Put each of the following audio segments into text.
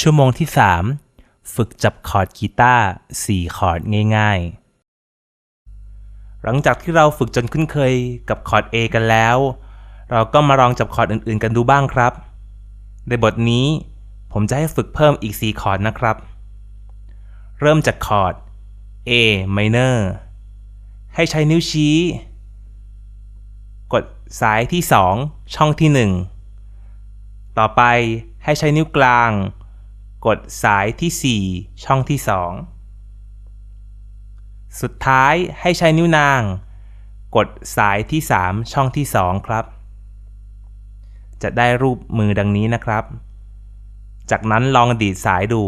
ชั่วโมงที่ 3 ฝึกจับคอร์ดกีตาร์4คอร์ดง่าย ๆ หลังจากที่เราฝึกจนคุ้นเคยกับคอร์ด A กันแล้ว เราก็มาลองจับคอร์ดอื่นๆ กันดูบ้างครับ ในบทนี้ผมจะให้ฝึกเพิ่มอีก 4 คอร์ดนะครับ เริ่มจากคอร์ด A minor ให้ใช้นิ้วชี้ กดสายที่ 2 ช่องที่ 1 ต่อไปให้ใช้นิ้วกลาง กดสายที่ 4 ช่องที่ 2 สุดท้ายให้ใช้นิ้วนาง กดสายที่ 3 ช่องที่ 2 ครับ จะได้รูปมือดังนี้นะครับ จากนั้นลองดีดสายดู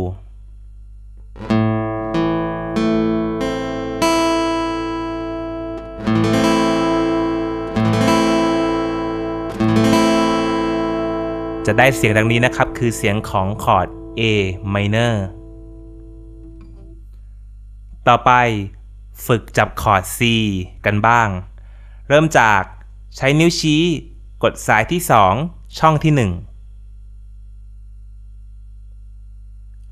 จะได้เสียงดังนี้นะครับ คือเสียงของคอร์ด A minor ต่อไปฝึกจับคอร์ด C กันบ้าง เริ่มจากใช้นิ้วชี้กดสายที่ 2 ช่องที่ 1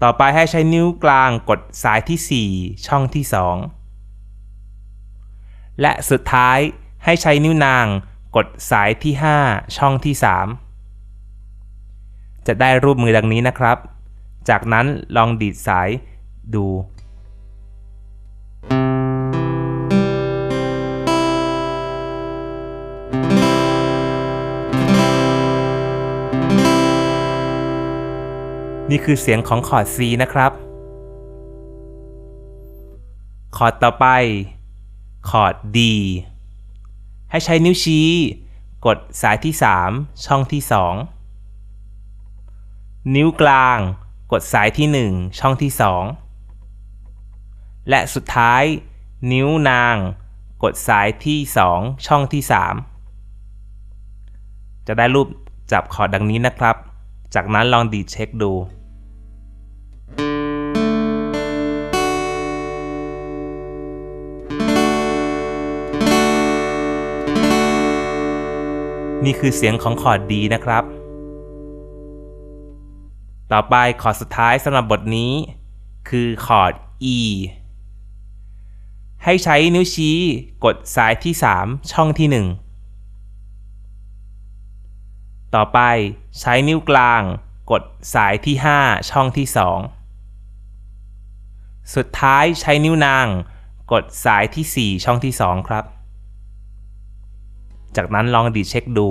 ต่อไปให้ใช้นิ้วกลางกดสายที่ 4 ช่องที่ 2 และสุดท้ายให้ใช้นิ้วนางกดสายที่ 5 ช่องที่ 3 จะได้รูปมือดังนี้นะครับ จากนั้นลองดีดสายดู นี่คือเสียงของคอร์ด C นะครับ คอร์ดต่อไป คอร์ด D ให้ใช้นิ้วชี้ กดสายที่ 3 ช่องที่ 2 นิ้วกลาง กดสายที่ 1 ช่องที่ 2 และสุดท้าย นิ้วนาง กดสายที่ 2 ช่องที่ 3 จะได้รูปจับคอร์ดดังนี้นะครับ จากนั้นลองดีดเช็คดูนี่คือเสียงของคอร์ดดีนะครับ ต่อไปคอร์ดสุดท้ายสำหรับบทนี้ คือคอร์ด E ให้ใช้นิ้วชี้กดสายที่ 3 ช่องที่ 1 ต่อไปใช้นิ้วกลางกดสายที่ 5 ช่องที่ 2 สุดท้ายใช้นิ้วนาง กดสายที่ 4 ช่องที่ 2 ครับ จากนั้นลองดีเช็คดู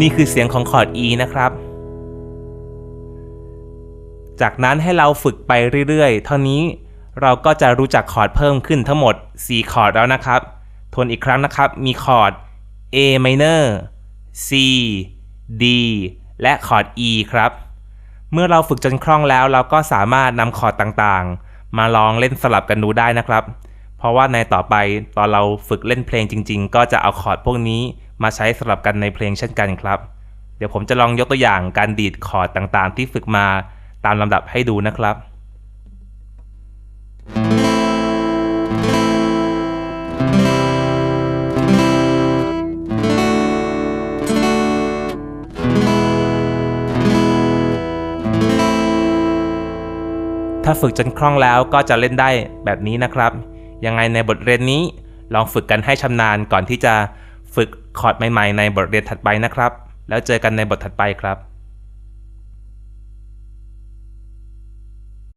นี่คือเสียงของคอร์ด E นะครับ จากนั้นให้เราฝึกไปเรื่อยๆ เท่านี้เราก็จะรู้จักคอร์ดเพิ่มขึ้นทั้งหมด 4 คอร์ดแล้วนะครับ ทวนอีกครั้งนะครับ มีคอร์ด A minor C D และคอร์ด E ครับ เมื่อเราฝึกจนคล่องแล้วเราก็สามารถนำคอร์ดต่างๆ มาลองเล่นสลับกันดูได้นะครับ เพราะว่าในต่อไปตอนเราฝึกเล่นเพลงจริง ๆ ก็จะเอาคอร์ดพวกนี้มาใช้สลับกันในเพลงเช่นกันครับ เดี๋ยวผมจะลองยกตัวอย่างการดีดคอร์ดต่างๆ ที่ฝึกมาตามลำดับให้ดูนะครับถ้าฝึกจนคล่องแล้วก็จะเล่นได้แบบนี้นะครับ ยังไงในบทเรียนนี้ ลองฝึกกันให้ชำนาญก่อนที่จะฝึกคอร์ดใหม่ๆ ในบทเรียนถัดไปนะครับ แล้วเจอกันในบทถัดไปครับ